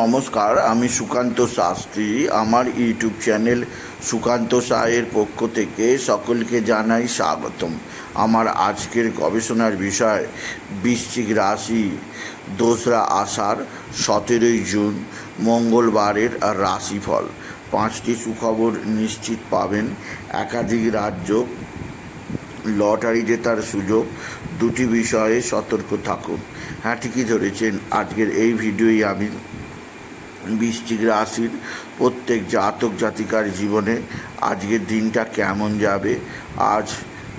নমস্কার, আমি সুকান্ত শাস্ত্রী। আমার ইউটিউব চ্যানেল সুকান্ত সাহের পক্ষ থেকে সকলকে জানাই স্বাগতম। আমার আজকের গবেষণার বিষয়, বৃশ্চিক রাশি দোসরা আষাঢ়, সতেরোই জুন, মঙ্গলবারের রাশিফল। পাঁচটি সুখবর নিশ্চিত পাবেন। একাধিক রাজ্য লটারি জেতার সুযোগ। দুটি বিষয়ে সতর্ক থাকুন। হ্যাঁ ঠিকই ধরেছেন। আজকের এই ভিডিওই আমি বৃশ্চিক রাশির প্রত্যেক জাতক জাতিকার জীবনে আজকের দিনটা কেমন যাবে? আজ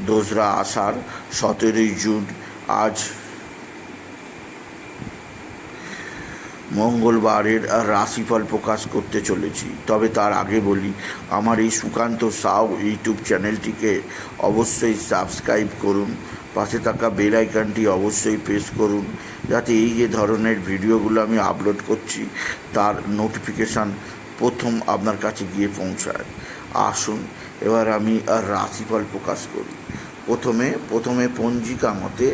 দোসরা আষাঢ়, সতেরোই জুন, আজ মঙ্গলবারের রাশিফল প্রকাশ করতে চলেছি। তবে তার আগে বলি, আমার এই সুকান্ত সাউ ইউটিউব চ্যানেলটিকে অবশ্যই সাবস্ক্রাইব করুন। পাশে থাকা বেল আইকনটি অবশ্যই প্রেস করুন, যাতে এই যে ধরনের ভিডিওগুলো আমি আপলোড করছি, তার নোটিফিকেশান প্রথম আপনার কাছে গিয়ে পৌঁছায়। আসুন, এবার আমি আর রাশিফল প্রকাশ করি। প্রথমে প্রথমে পঞ্জিকা মতে,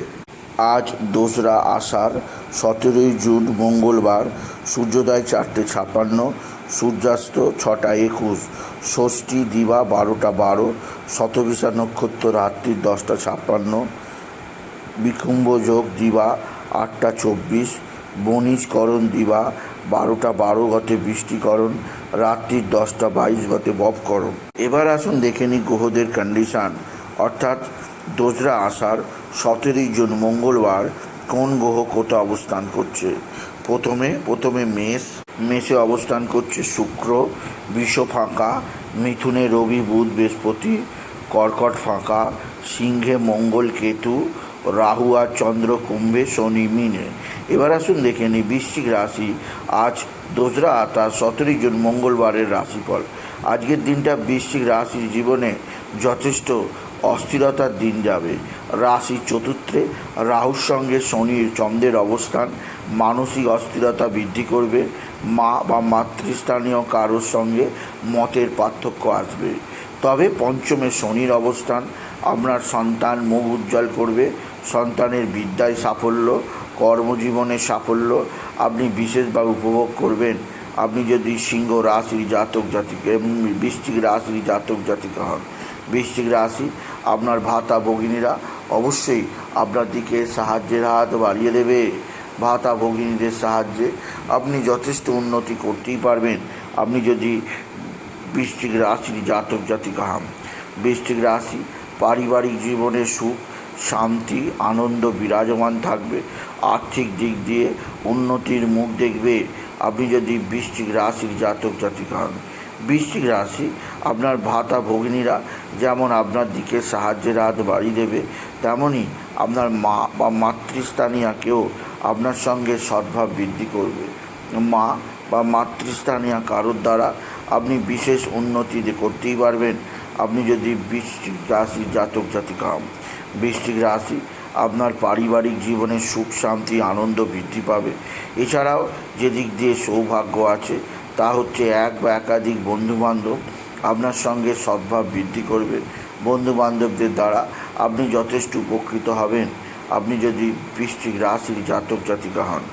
আজ দোসরা আষাঢ়, সতেরোই জুন, মঙ্গলবার, সূর্যোদয় চারটে ছাপান্ন সূর্যাস্ত ছটা একুশ, ষষ্ঠী দিবা বারোটা বারো, শতবিশা নক্ষত্র রাত্রি দশটা ছাপ্পান্ন বিকুম্ভ যোগ দিবা, আটটা চব্বিশ বণিজকরণ দিবা, বারোটা বারো গতে বৃষ্টিকরণ রাত্রির দশটা বাইশ গতে ববকরণ এবার আসুন দেখে নিই গ্রহদের কন্ডিশান অর্থাৎ দোসরা আষাঢ়, সতেরোই জুন, মঙ্গলবার, কোন গ্রহ কোথা অবস্থান করছে? প্রথমে প্রথমে মেষ, মেষে অবস্থান করছে শুক্র, বিষ ফাঁকা, মিথুনে রবি, বুধ, বৃহস্পতি, কর্কট ফাঁকা, সিংহে মঙ্গল, কেতু রাহু আর চন্দ্র কুম্ভে শনি মিনে এবার আসুন দেখে নিই বৃশ্চিক রাশি। আজ দোসরা আতা সতেরোই জুন, মঙ্গলবারের রাশিফল। আজকের দিনটা বৃশ্চিক রাশির জীবনে যথেষ্ট অস্থিরতার দিন যাবে। রাশি চতুর্থে, রাহুর সঙ্গে শনির চন্দ্রের অবস্থান, মানসিক অস্থিরতা বৃদ্ধি করবে। মা বা মাতৃস্থানীয় কারোর সঙ্গে মতের পার্থক্য আসবে। তবে পঞ্চমে শনির অবস্থান আপনার সন্তান মুখ উজ্জ্বল করবে, সন্তানের বিদ্যায় সাফল্য, কর্মজীবনে সাফল্য, আপনি বিশেষভাবে উপভোগ করবেন। আপনি যদি সিংহ রাশির জাতক জাতিকা বৃশ্চিক রাশির জাতক জাতিকা হন, বৃশ্চিক রাশি আপনার ভাতা ভগিনীরা অবশ্যই আপনার দিকে সাহায্যের হাত বাড়িয়ে দেবে। ভাতা ভগিনীদের সাহায্যে আপনি যথেষ্ট উন্নতি করতেই পারবেন। আপনি যদি বৃশ্চিক রাশির জাতক জাতিকা হন, বৃশ্চিক রাশি পারিবারিক জীবনে সুখ, শান্তি, আনন্দ বিরাজমান থাকবে। আর্থিক দিক দিয়ে উন্নতির মুখ দেখবে। আপনি যদি বৃশ্চিক রাশির জাতক জাতিকা হন, বৃশ্চিক রাশি আপনার ভাতা ভগিনীরা যেমন আপনার দিকে সাহায্যের হাত বাড়িয়ে দেবে তেমনই আপনার মা বা মাতৃস্থানীয়াকেও আপনার সঙ্গে সদ্ভাব বৃদ্ধি করবে। মা বা মাতৃস্থানীয় কারোর দ্বারা আপনি বিশেষ উন্নতি করতেই পারবেন। আপনি যদি বৃশ্চিক রাশি, জাতক জাতিকা বৃশ্চিক রাশি, আপনার পারিবারিক জীবনে সুখ, শান্তি, আনন্দ বৃদ্ধি পাবে। এছাড়াও যে দিক দিয়ে সৌভাগ্য আছে, তা হচ্ছে এক বা একাধিক বন্ধুবান্ধব আপনার সঙ্গে সদ্ভাব বৃদ্ধি করবে। বন্ধুবান্ধবদের দ্বারা আপনি যথেষ্ট উপকৃত হবেন। আপনি যদি বৃশ্চিক রাশির জাতক, জাতিকা হন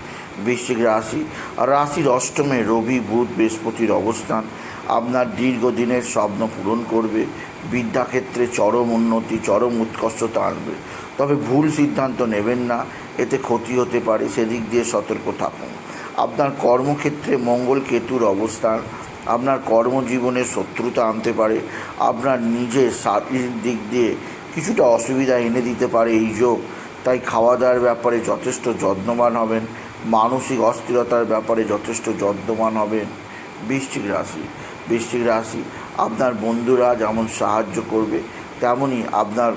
বৃশ্চিক রাশি, আর রাশির অষ্টমে রবি, বুধ, বৃহস্পতির অবস্থান আপনার দীর্ঘদিনের স্বপ্ন পূরণ করবে, বিদ্যাক্ষেত্রে চরম উন্নতি, চরম উৎকর্ষতা আনবে। তবে ভুল সিদ্ধান্ত নেবেন না, এতে ক্ষতি হতে পারে, সেদিক দিয়ে সতর্ক থাকুন। আপনার কর্মক্ষেত্রে মঙ্গল কেতুর অবস্থান, আপনার কর্মজীবনে শত্রুতা আনতে পারে, আপনার নিজের শারীরিক দিক দিয়ে কিছুটা অসুবিধা এনে দিতে পারে এই যোগ। তাই খাওয়া দাওয়ার ব্যাপারে যথেষ্ট যত্নবান হবেন, মানসিক অস্থিরতার ব্যাপারে যথেষ্ট যত্নবান হবেন। বৃশ্চিক রাশি বৃশ্চিক রাশি। আপনার বন্ধুরা যেমন সাহায্য করবে তেমনই আপনার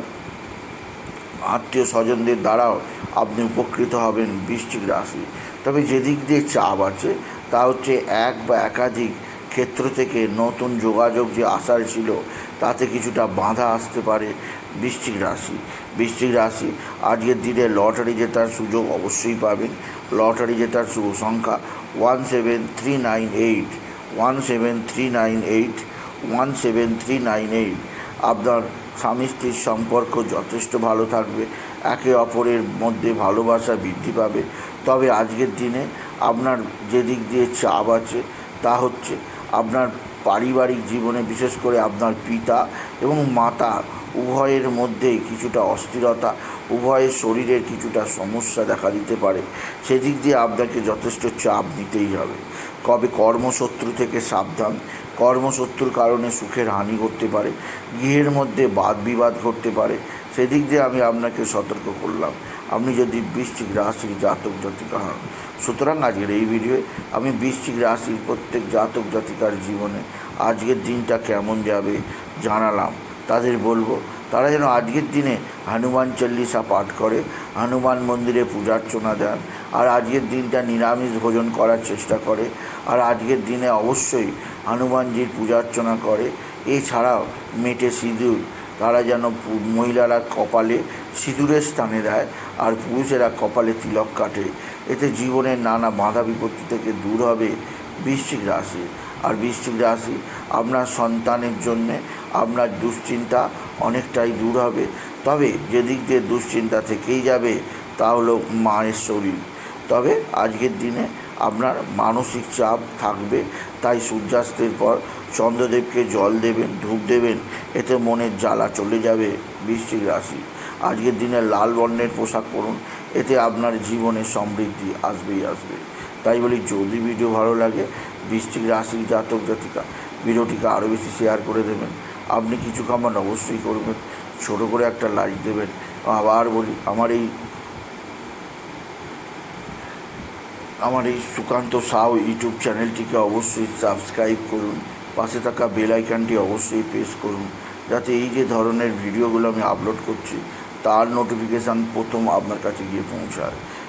আত্মীয় স্বজনদের দ্বারাও আপনি উপকৃত হবেন বৃশ্চিক রাশি। তবে যেদিক দিয়ে চাপ আছে, তা হচ্ছে এক বা একাধিক ক্ষেত্র থেকে নতুন যোগাযোগ যে আসার ছিল, তাতে কিছুটা বাধা আসতে পারে বৃশ্চিক রাশি। বৃশ্চিক রাশি, আজকের দিনে লটারি জেতার সুযোগ অবশ্যই পাবেন। লটারি জেতার শুভ সংখ্যা one seven three nine eight. One seven three nine eight, one seven three nine eight. আপনার স্বামী স্ত্রীর সম্পর্ক যথেষ্ট ভালো থাকবে, একে অপরের মধ্যে ভালোবাসা বৃদ্ধি পাবে। তবে আজকের দিনে আপনার যে দিক দিয়ে চাপ আছে, তা হচ্ছে আপনার পারিবারিক জীবনে বিশেষ করে আপনার পিতা এবং মাতা উভয়ের মধ্যেই কিছুটা অস্থিরতা উভয়ের শরীরের কিছুটা সমস্যা দেখা দিতে পারে। সেদিক দিয়ে আপনাকে যথেষ্ট চাপ নিতেই হবে। কবে কর্মশত্রু থেকে সাবধান। কর্মশত্রুর কারণে সুখের হানি ঘটতে পারে। গৃহের মধ্যে বাদ বিবাদ ঘটতে পারে। সেদিক দিয়ে আমি আপনাকে সতর্ক করলাম। আপনি যদি বৃশ্চিক রাশির জাতক জাতিকা হন। সুতরাং আজকের এই ভিডিওয়ে আমি বৃশ্চিক রাশির প্রত্যেক জাতক জাতিকার জীবনে আজকের দিনটা কেমন যাবে জানালাম। তাদের বলব, তারা যেন আজকের দিনে হনুমান চল্লিশা পাঠ করে, হনুমান মন্দিরে পূজার্চনা দেন, আর আজকের দিনটা নিরামিষ ভোজন করার চেষ্টা করে, আর আজকের দিনে অবশ্যই হনুমানজির পূজার্চনা করে। এছাড়াও মেটে সিঁদুর, তারা যেন মহিলারা কপালে সিঁদুরের স্থানে দেয়, আর পুরুষেরা কপালে তিলক কাটে। এতে জীবনের নানা বাধা বিপত্তি থেকে দূর হবে বৃশ্চিক রাশি। আর বৃশ্চিক রাশি আপনার সন্তানের জন্যে আপনার দুশ্চিন্তা অনেকটাই দূর হবে। তবে যেদিক দিয়ে দুশ্চিন্তা থেকেই যাবে তা হলো মায়ের শরীর। তবে আজকের দিনে আপনার মানসিক চাপ থাকবে, তাই সূর্যাস্তের পর চন্দ্রদেবকে জল দেবেন, ধূপ দেবেন, এতে মনের জ্বালা চলে যাবে বৃশ্চিক রাশি। আজকের দিনে লাল বর্ণের পোশাক পরুন, এতে আপনার জীবনে সমৃদ্ধি আসবেই আসবে। তাই বলি যদি ভিডিও ভালো লাগে। বৃশ্চিক রাশির জাতক জাতিকা, ভিডিওটিকে আরও বেশি শেয়ার করে দেবেন। আপনি কিছু কামান অবশ্যই করবেন। ছোটো করে একটা লাইক দেবেন। আবার বলি, আমার এই আমার এই সুকান্ত সাউ ইউটিউব চ্যানেলটিকে অবশ্যই সাবস্ক্রাইব করুন। পাশে থাকা বেল আইকনটি অবশ্যই প্রেস করুন। যাতে এই যে ধরনের ভিডিওগুলো আমি আপলোড করছি, তার নোটিফিকেশান প্রথম আপনার কাছে গিয়ে পৌঁছায়।